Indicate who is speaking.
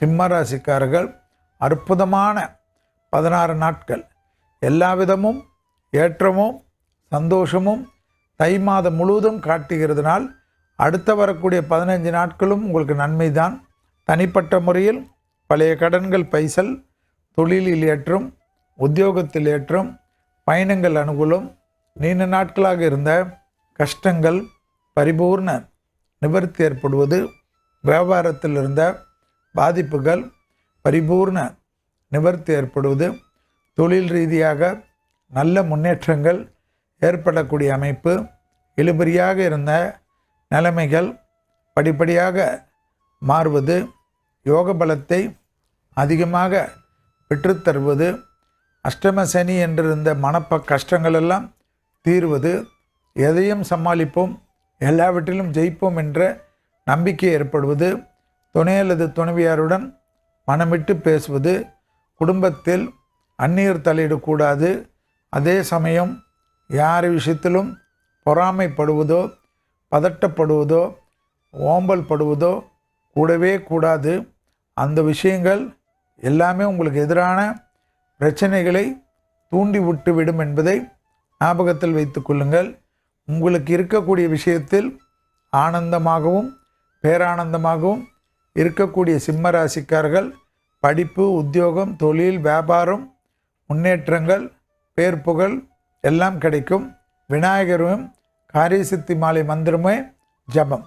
Speaker 1: சிம்மராசிக்காரர்கள் அற்புதமான பதினாறு நாட்கள். எல்லா விதமும் ஏற்றமும் சந்தோஷமும் தை மாதம் முழுவதும் காட்டுகிறதுனால் அடுத்த வரக்கூடிய பதினஞ்சு நாட்களும் உங்களுக்கு நன்மை தான் தனிப்பட்ட முறையில் பழைய கடன்கள் பைசல் தொழிலில் ஏற்றும் உத்தியோகத்தில் ஏற்றும் பயணங்கள் அனுகூலம் நீண்ட நாட்களாக இருந்த கஷ்டங்கள் பரிபூர்ண நிவர்த்தி ஏற்படுவது வியாபாரத்தில் இருந்த பாதிப்புகள் பரிபூர்ண நிவர்த்தி ஏற்படுவது தொழில் ரீதியாக நல்ல முன்னேற்றங்கள் ஏற்படக்கூடிய அமைப்பு இழுபறியாக இருந்த நிலைமைகள் படிப்படியாக மாறுவது யோக பலத்தை அதிகமாக பெற்றுத்தருவது அஷ்டம சனி என்றிருந்த மனப்ப கஷ்டங்களெல்லாம் தீர்வது எதையும் சமாளிப்போம் எல்லாவற்றிலும் ஜெயிப்போம் என்ற நம்பிக்கை ஏற்படுவது துணை அல்லது துணைவியாருடன் மனமிட்டு பேசுவது குடும்பத்தில் அந்நியர் தலையிடக்கூடாது அதே சமயம் யார் விஷயத்திலும் பொறாமைப்படுவதோ பதட்டப்படுவதோ ஓம்பல் படுவதோ கூடவே கூடாது. அந்த விஷயங்கள் எல்லாமே உங்களுக்கு எதிரான பிரச்சனைகளை தூண்டி விட்டு விடும் என்பதை ஞாபகத்தில் வைத்து கொள்ளுங்கள். உங்களுக்கு இருக்கக்கூடிய விஷயத்தில் ஆனந்தமாகவும் பேரானந்தமாகவும் இருக்கக்கூடிய சிம்ம ராசிக்கார்கள் படிப்பு உத்தியோகம் தொழில் வியாபாரம் முன்னேற்றங்கள் பேர் புகழ் எல்லாம் கிடைக்கும். விநாயகரும் காரியசித்தி மாலை மந்திரமே ஜபம்.